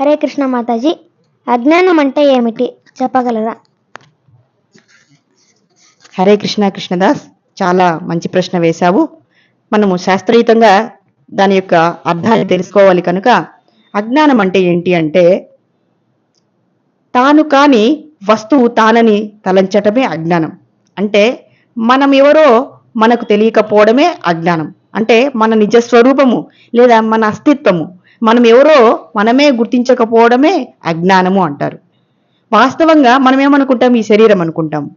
హరే కృష్ణ మాతాజీ అజ్ఞానం అంటే ఏమిటి? చెప్పగలరా? హరే కృష్ణ కృష్ణదాస్ చాలా మంచి ప్రశ్న వేశావు. మనము శాస్త్రయుతంగా దాని యొక్క అర్థాన్ని తెలుసుకోవాలి కనుక అజ్ఞానం అంటే ఏంటి అంటే తాను కాని వస్తువు తానని తలంచటమే అజ్ఞానం. అంటే మనం ఎవరో మనకు తెలియకపోవడమే అజ్ఞానం. అంటే మన నిజ స్వరూపము లేదా మన అస్తిత్వము. మనం ఎవరో మనమే గుర్తించకపోవడమే అజ్ఞానము అంటారు. వాస్తవంగా మనం ఏమనుకుంటాం ఈ శరీరం అనుకుంటాం.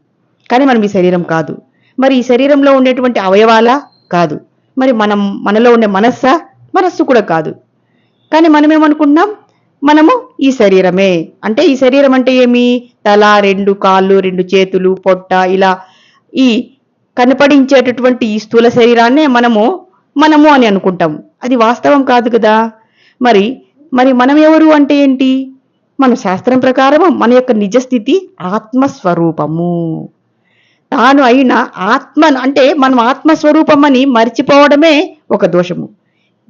కానీ మనం ఈ శరీరం కాదు. మరి ఈ శరీరంలో ఉండేటువంటి అవయవాలా కాదు. మరి మనం మనలో ఉండే మనస్సా? మనస్సు కూడా కాదు. కానీ మనం ఏమనుకుంటున్నాం మనము ఈ శరీరమే. అంటే ఈ శరీరం అంటే ఏమి? తల రెండు కాళ్ళు రెండు చేతులు పొట్ట ఇలా ఈ కనపడించేటటువంటి ఈ స్థూల శరీరాన్నే మనము మనము అని అనుకుంటాం. అది వాస్తవం కాదు కదా? మరి మరి మనం ఎవరు అంటే ఏంటి? మన శాస్త్రం ప్రకారం మన యొక్క నిజస్థితి ఆత్మస్వరూపము. తాను అయిన ఆత్మ అంటే మనం ఆత్మస్వరూపం అని మర్చిపోవడమే ఒక దోషము.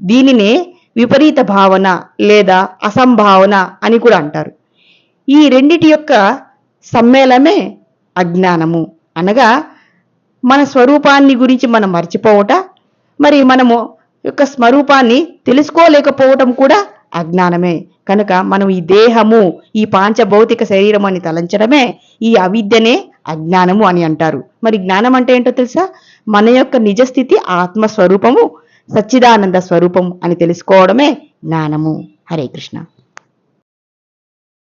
దీనినే విపరీత భావన లేదా అసంభావన అని కూడా అంటారు. ఈ రెండిటి యొక్క సమ్మేళమే అజ్ఞానము. అనగా మన స్వరూపాన్ని గురించి మనం మర్చిపోవట మరి మనము యొక్క స్వరూపాన్ని తెలుసుకోలేకపోవటం కూడా అజ్ఞానమే. కనుక మనం ఈ దేహము ఈ పాంచభౌతిక శరీరం అని తలంచడమే ఈ అవిద్యనే అజ్ఞానము అని అంటారు. మరి జ్ఞానం అంటే ఏంటో తెలుసా? మన యొక్క నిజస్థితి ఆత్మస్వరూపము సచ్చిదానంద స్వరూపం అని తెలుసుకోవడమే జ్ఞానము. హరే కృష్ణ.